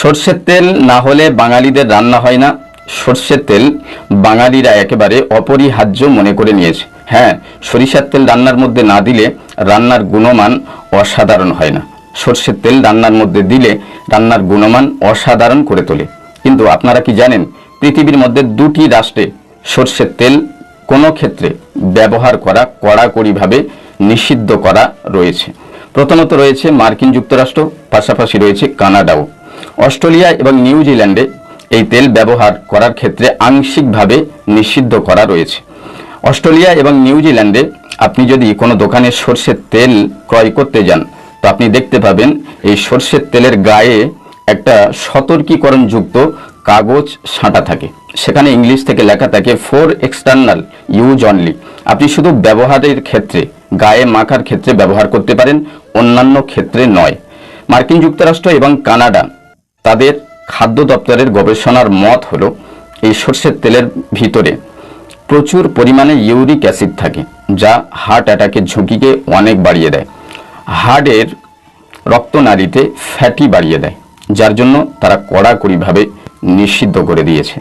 সর্ষের তেল না হলে বাঙালিদের রান্না হয় না। সর্ষের তেল বাঙালিরা একেবারে অপরিহার্য মনে করে নিয়েছে। হ্যাঁ সরিষার তেল রান্নার মধ্যে না দিলে রান্নার গুণমান অসাধারণ হয় না। সর্ষের তেল রান্নার মধ্যে দিলে রান্নার গুণমান অসাধারণ করে তোলে। কিন্তু আপনারা কি জানেন, পৃথিবীর মধ্যে দুটি রাষ্ট্রে সর্ষের তেল কোনো ক্ষেত্রে ব্যবহার করা, কড়াকড়িভাবে নিষিদ্ধ করা রয়েছে। প্রথমত রয়েছে মার্কিন যুক্তরাষ্ট্র, পাশাপাশি রয়েছে কানাডাও। অস্ট্রেলিয়া এবং নিউজিল্যান্ডে এই তেল ব্যবহার করার ক্ষেত্রে আংশিকভাবে নিষিদ্ধ করা রয়েছে। অস্ট্রেলিয়া এবং নিউজিল্যান্ডে আপনি যদি কোনো দোকানে সর্ষের তেল ক্রয় করতে যান, তো আপনি দেখতে পাবেন এই সর্ষের তেলের গায়ে একটা সতর্কীকরণযুক্ত কাগজ সাঁটা থাকে। সেখানে ইংলিশ থেকে লেখা থাকে ফোর এক্সটার্নাল ইউজ অনলি আপনি শুধু ব্যবহারের ক্ষেত্রে, গায়ে মাখার ক্ষেত্রে ব্যবহার করতে পারেন, অন্যান্য ক্ষেত্রে নয়। মার্কিন যুক্তরাষ্ট্র এবং কানাডা তাদের খাদ্য দপ্তরের গবেষণার মত হলো, এই সর্ষের তেলের ভিতরে প্রচুর পরিমাণে ইউরিক অ্যাসিড থাকে, যা হার্ট অ্যাটাকের ঝুঁকিকে অনেক বাড়িয়ে দেয়। হার্টের রক্তনালীতে ফ্যাটি বাড়িয়ে দেয়, যার জন্য তারা কড়াকড়িভাবে নিষিদ্ধ করে দিয়েছে।